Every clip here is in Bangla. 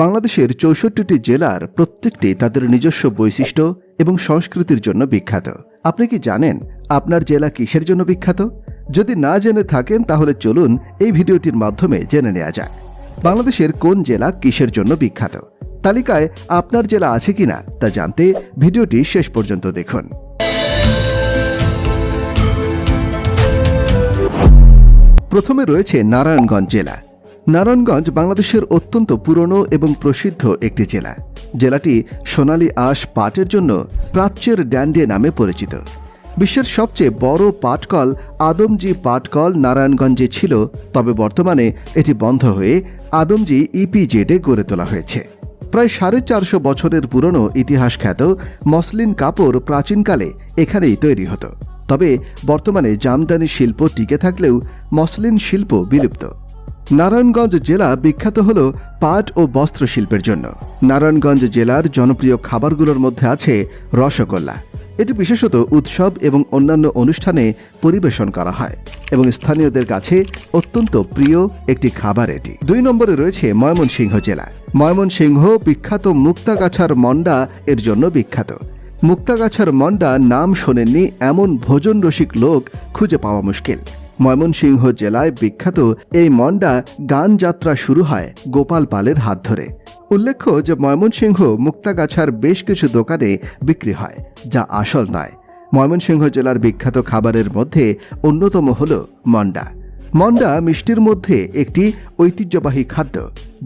বাংলাদেশের চৌষট্টিটি জেলার প্রত্যেকটি তাদের নিজস্ব বৈশিষ্ট্য এবং সংস্কৃতির জন্য বিখ্যাত। আপনি কি জানেন আপনার জেলা কিসের জন্য বিখ্যাত? যদি না জেনে থাকেন, তাহলে চলুন এই ভিডিওটির মাধ্যমে জেনে নেওয়া যাক। বাংলাদেশের কোন জেলা কিসের জন্য বিখ্যাত? তালিকায় আপনার জেলা আছে কিনা তা জানতে ভিডিওটি শেষ পর্যন্ত দেখুন। প্রথমে রয়েছে নারায়ণগঞ্জ জেলা। নারায়ণগঞ্জ বাংলাদেশের অত্যন্ত পুরনো এবং প্রসিদ্ধ একটি জেলা। জেলাটি সোনালী আঁশ পাটের জন্য প্রাচ্যের ড্যান্ডে নামে পরিচিত। বিশ্বের সবচেয়ে বড় পাটকল আদমজি পাটকল নারায়ণগঞ্জে ছিল, তবে বর্তমানে এটি বন্ধ হয়ে আদমজি ইপিজেডে গড়ে তোলা হয়েছে। প্রায় সাড়ে চারশো বছরের পুরনো ইতিহাস খ্যাত মসলিন কাপড় প্রাচীনকালে এখানেই তৈরি হতো। তবে বর্তমানে জামদানি শিল্প টিকে থাকলেও মসলিন শিল্প বিলুপ্ত। নারায়ণগঞ্জ জেলা বিখ্যাত হল পাট ও বস্ত্র শিল্পের জন্য। নারায়ণগঞ্জ জেলার জনপ্রিয় খাবারগুলোর মধ্যে আছে রসগোল্লা। এটি বিশেষত উৎসব এবং অন্যান্য অনুষ্ঠানে পরিবেশন করা হয় এবং স্থানীয়দের কাছে অত্যন্ত প্রিয় একটি খাবার এটি। দুই নম্বরে রয়েছে ময়মনসিংহ জেলা। ময়মনসিংহ বিখ্যাত মুক্তাগাছার মন্ডা এর জন্য বিখ্যাত। মুক্তাগাছার মন্ডা নাম শোনেননি এমন ভোজন রসিক লোক খুঁজে পাওয়া মুশকিল। ময়মনসিংহ জেলায় বিখ্যাত এই মন্ডা গান যাত্রা শুরু হয় গোপাল পালের হাত ধরে। উল্লেখ্য যে ময়মনসিংহ মুক্তাগাছার বেশ কিছু দোকানে বিক্রি হয়, যা আসল নয়। ময়মনসিংহ জেলার বিখ্যাত খাবারের মধ্যে অন্যতম হল মন্ডা মন্ডা মিষ্টির মধ্যে একটি ঐতিহ্যবাহী খাদ্য,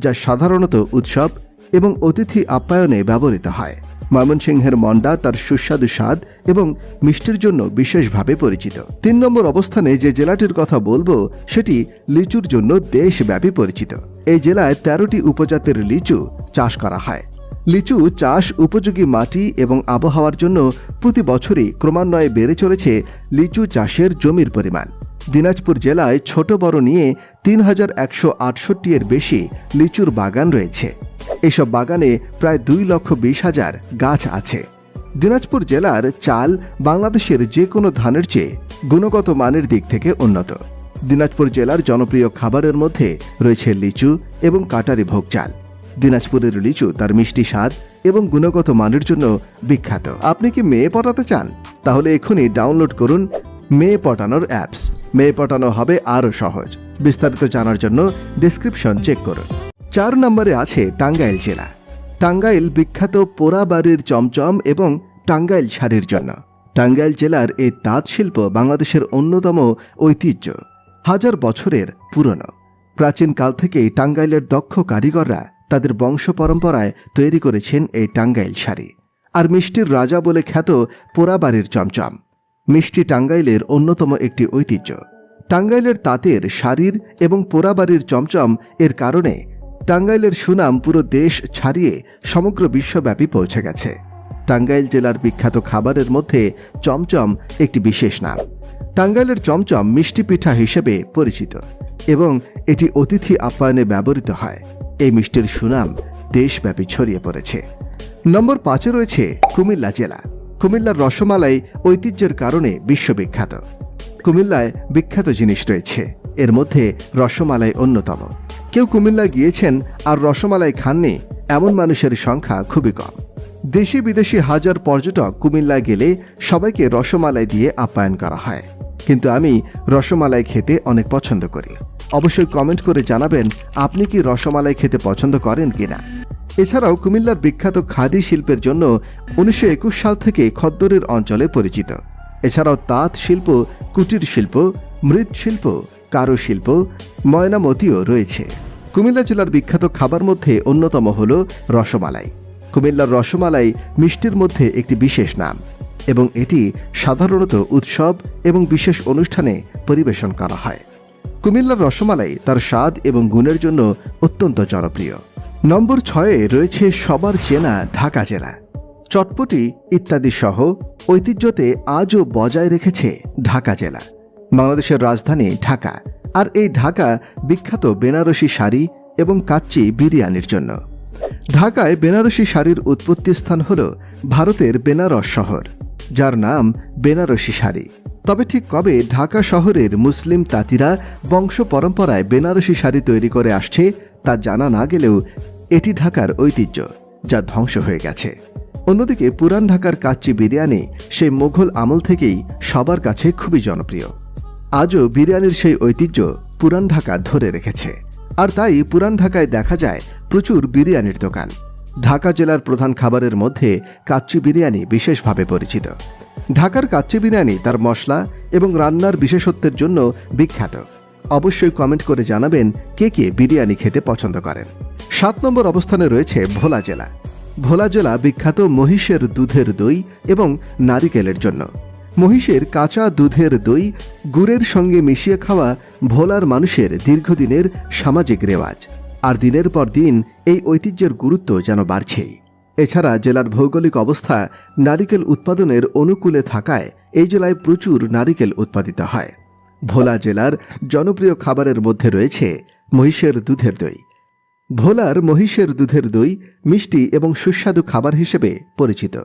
যা সাধারণত উৎসব এবং অতিথি আপ্যায়নে ব্যবহৃত হয়। ময়মনসিংহের মন্ডা তার সুস্বাদু স্বাদ এবং মিষ্টির জন্য বিশেষভাবে পরিচিত। তিন নম্বর অবস্থানে যে জেলাটির কথা বলব, সেটি লিচুর জন্য দেশব্যাপী পরিচিত। এই জেলায় তেরোটি উপজাতের লিচু চাষ করা হয়। লিচু চাষ উপযোগী মাটি এবং আবহাওয়ার জন্য প্রতি বছরই ক্রমান্বয়ে বেড়ে চলেছে লিচু চাষের জমির পরিমাণ। দিনাজপুর জেলায় ছোট বড় নিয়ে তিন হাজার একশো আটষট্টি এর বেশি লিচুর বাগান রয়েছে। এসব বাগানে প্রায় দুই লক্ষ বিশ হাজার গাছ আছে। দিনাজপুর জেলার চাল বাংলাদেশের যে কোনো ধানের চেয়ে গুণগত মানের দিক থেকে উন্নত। দিনাজপুর জেলার জনপ্রিয় খাবারের মধ্যে রয়েছে লিচু এবং কাটারি ভোগ চাল। দিনাজপুরের লিচু তার মিষ্টি স্বাদ এবং গুণগত মানের জন্য বিখ্যাত। আপনি কি মেয়ে পটাতে চান? তাহলে এখনই ডাউনলোড করুন মেয়ে পটানোর অ্যাপস। মেয়ে পটানো হবে আরও সহজ। বিস্তারিত জানার জন্য ডিসক্রিপশন চেক করুন। চার নম্বরে আছে টাঙ্গাইল জেলা। টাঙ্গাইল বিখ্যাত পোড়াবাড়ির চমচম এবং টাঙ্গাইল শাড়ির জন্য। টাঙ্গাইল জেলার এই তাঁত শিল্প বাংলাদেশের অন্যতম ঐতিহ্য, হাজার বছরের পুরনো। প্রাচীনকাল থেকেই টাঙ্গাইলের দক্ষ কারিগররা তাদের বংশ পরম্পরায় তৈরি করেছেন এই টাঙ্গাইল শাড়ি। আর মিষ্টির রাজা বলে খ্যাত পোড়াবাড়ির চমচম। মিষ্টি টাঙ্গাইলের অন্যতম একটি ঐতিহ্য। টাঙ্গাইলের তাঁতের শাড়ির এবং পোড়াবাড়ির চমচম এর কারণে টাঙ্গাইলের সুনাম পুরো দেশ ছাড়িয়ে সমগ্র বিশ্বব্যাপী পৌঁছে গেছে। টাঙ্গাইল জেলার বিখ্যাত খাবারের মধ্যে চমচম একটি বিশেষ নাম। টাঙ্গাইলের চমচম মিষ্টি পিঠা হিসেবে পরিচিত এবং এটি অতিথি আপ্যায়নে ব্যবহৃত হয়। এই মিষ্টির সুনাম দেশব্যাপী ছড়িয়ে পড়েছে। নম্বর পাঁচে রয়েছে কুমিল্লা জেলা। কুমিল্লার রসমালাই ঐতিহ্যের কারণে বিশ্ববিখ্যাত। কুমিল্লায় বিখ্যাত জিনিস রয়েছে। এর মধ্যে রসমালাই অন্যতম। কেউ কুমিল্লা গিয়েছেন আর রসমালাই খাননি, এমন মানুষের সংখ্যা খুবই কম। দেশি বিদেশি হাজার পর্যটক কুমিল্লায় গেলে সবাইকে রসমালাই দিয়ে আপ্যায়ন করা হয়। কিন্তু আমি রসমালাই খেতে অনেক পছন্দ করি। অবশ্যই কমেন্ট করে জানাবেন, আপনি কি রসমালাই খেতে পছন্দ করেন কিনা? এছাড়াও কুমিল্লার বিখ্যাত খাদি শিল্পের জন্য উনিশশো একুশ সাল থেকে খদ্দরের অঞ্চলে পরিচিত। এছাড়াও তাঁত শিল্প, কুটির শিল্প, মৃৎশিল্প, কারুশিল্প, ময়নামতিও রয়েছে। কুমিল্লা জেলার বিখ্যাত খাবার মধ্যে অন্যতম হল রসমালাই। কুমিল্লার রসমালাই মিষ্টির মধ্যে একটি বিশেষ নাম এবং এটি সাধারণত উৎসব এবং বিশেষ অনুষ্ঠানে পরিবেশন করা হয়। কুমিল্লার রসমালাই তার স্বাদ এবং গুণের জন্য অত্যন্ত জনপ্রিয়। নম্বর ছয়ে রয়েছে সবার চেনা ঢাকা জেলা। চটপটি ইত্যাদি সহ ঐতিহ্যতে আজও বজায় রেখেছে ঢাকা জেলা। বাংলাদেশের রাজধানী ঢাকা। আর এই ঢাকা বিখ্যাত বেনারসি শাড়ি এবং কাচ্চি বিরিয়ানির জন্য। ঢাকায় বেনারসি শাড়ির উৎপত্তি স্থান হল ভারতের বেনারস শহর, যার নাম বেনারসি শাড়ি। তবে ঠিক কবে ঢাকা শহরের মুসলিম তাঁতিরা বংশ পরম্পরায় বেনারসি শাড়ি তৈরি করে আসছে তা জানা না গেলেও এটি ঢাকার ঐতিহ্য, যা ধ্বংস হয়ে গেছে। অন্যদিকে পুরান ঢাকার কাচ্চি বিরিয়ানি সেই মোঘল আমল থেকেই সবার কাছে খুবই জনপ্রিয়। আজও বিরিয়ানির সেই ঐতিহ্য পুরান ঢাকা ধরে রেখেছে। আর তাই পুরান ঢাকায় দেখা যায় প্রচুর বিরিয়ানির দোকান। ঢাকা জেলার প্রধান খাবারের মধ্যে কাচ্চি বিরিয়ানি বিশেষভাবে পরিচিত। ঢাকার কাচ্চি বিরিয়ানি তার মশলা এবং রান্নার বিশেষত্বের জন্য বিখ্যাত। অবশ্যই কমেন্ট করে জানাবেন কে কে বিরিয়ানি খেতে পছন্দ করেন। সাত নম্বর অবস্থানে রয়েছে ভোলা জেলা। ভোলা জেলা বিখ্যাত মহিষের দুধের দই এবং নারিকেলের জন্য। মহিষের কাঁচা দুধের দই, গুড়ের সঙ্গে মিশিয়ে খাওয়া ভোলার মানুষের দীর্ঘদিনের সামাজিক রেওয়াজ। আর দিনের পর দিন এই ঐতিহ্যের গুরুত্ব যেন বাড়ছেই। এছাড়া জেলার ভৌগোলিক অবস্থা নারিকেল উৎপাদনের অনুকূলে থাকায় এই জেলায় প্রচুর নারিকেল উৎপাদিত হয়। ভোলা জেলার জনপ্রিয় খাবারের মধ্যে রয়েছে মহিষের দুধের দই। ভোলার মহিষের দুধের দই মিষ্টি এবং সুস্বাদু খাবার হিসেবে পরিচিত।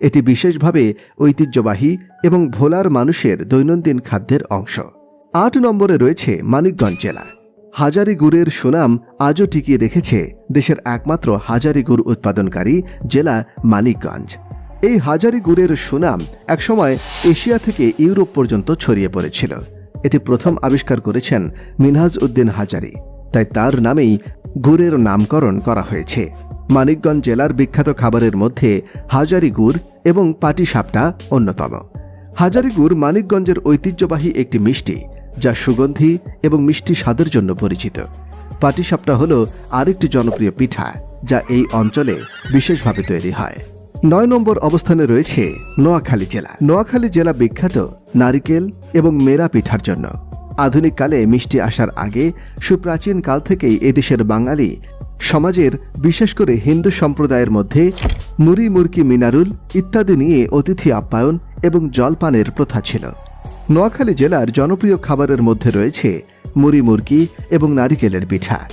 এটি বিশেষভাবে ঐতিহ্যবাহী এবং ভোলার মানুষের দৈনন্দিন খাদ্যের অংশ। আট নম্বরে রয়েছে মানিকগঞ্জ জেলা। হাজারি গুড়ের সুনাম আজও টিকিয়ে রেখেছে দেশের একমাত্র হাজারি গুড় উৎপাদনকারী জেলা মানিকগঞ্জ। এই হাজারি গুড়ের সুনাম একসময় এশিয়া থেকে ইউরোপ পর্যন্ত ছড়িয়ে পড়েছিল। এটি প্রথম আবিষ্কার করেছেন মিনহাজ উদ্দিন হাজারি। তাই তার নামেই গুড়ের নামকরণ করা হয়েছে। মানিকগঞ্জ জেলার বিখ্যাত খাবারের মধ্যে হাজারি গুড় এবং পাটিসাপটা অন্যতম। হাজারি গুড় মানিকগঞ্জের ঐতিহ্যবাহী একটি মিষ্টি, যা সুগন্ধি এবং মিষ্টি স্বাদের জন্য পরিচিত। পাটিসাপটা হল আরেকটি জনপ্রিয় পিঠা, যা এই অঞ্চলে বিশেষভাবে তৈরি হয়। নয় নম্বর অবস্থানে রয়েছে নোয়াখালী জেলা। নোয়াখালী জেলা বিখ্যাত নারিকেল এবং মেরা পিঠার জন্য। আধুনিক কালে মিষ্টি আসার আগে, সুপ্রাচীন কাল থেকেই এদেশের বাঙালি সমাজের, বিশেষ করে হিন্দু সম্প্রদায়ের মধ্যে মুড়ি, মুরকি, মিনারুল ইত্যাদি নিয়ে অতিথি আপ্যায়ন এবং জলপানের প্রথা ছিল। নোয়াখালী জেলার জনপ্রিয় খাবারের মধ্যে রয়েছে মুড়ি, মুরকি এবং নারিকেলের পিঠা।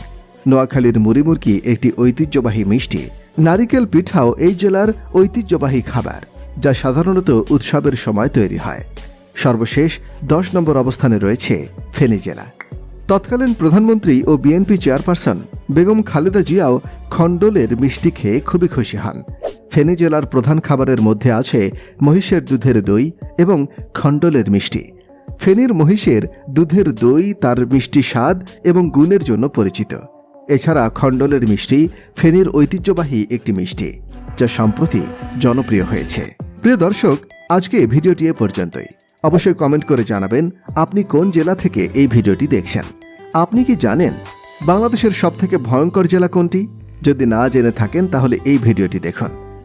নোয়াখালীর মুড়ি, মুরকি একটি ঐতিহ্যবাহী মিষ্টি। নারিকেল পিঠাও এই জেলার ঐতিহ্যবাহী খাবার, যা সাধারণত উৎসবের সময় তৈরি হয়। সর্বশেষ দশ নম্বর অবস্থানে রয়েছে ফেনী জেলা। তৎকালীন প্রধানমন্ত্রী ও বিএনপি চেয়ারপারসন বেগম খালেদা জিয়াও খণ্ডলের মিষ্টি খেয়ে খুবই খুশি হন। ফেনী জেলার প্রধান খাবারের মধ্যে আছে মহিষের দুধের দই এবং খণ্ডলের মিষ্টি। ফেনীর মহিষের দুধের দই তার মিষ্টি স্বাদ এবং গুণের জন্য পরিচিত। এছাড়া খণ্ডলের মিষ্টি ফেনীর ঐতিহ্যবাহী একটি মিষ্টি, যা সম্প্রতি জনপ্রিয় হয়েছে। প্রিয় দর্শক, আজকে ভিডিওটি এ পর্যন্তই। অবশ্যই কমেন্ট করে জানাবেন আপনি কোন জেলা থেকে এই ভিডিওটি দেখছেন। আপনি কি জানেন বাংলাদেশের সবথেকে ভয়ঙ্কর জেলা কোনটি? যদি না জেনে থাকেন তাহলে এই ভিডিওটি দেখুন।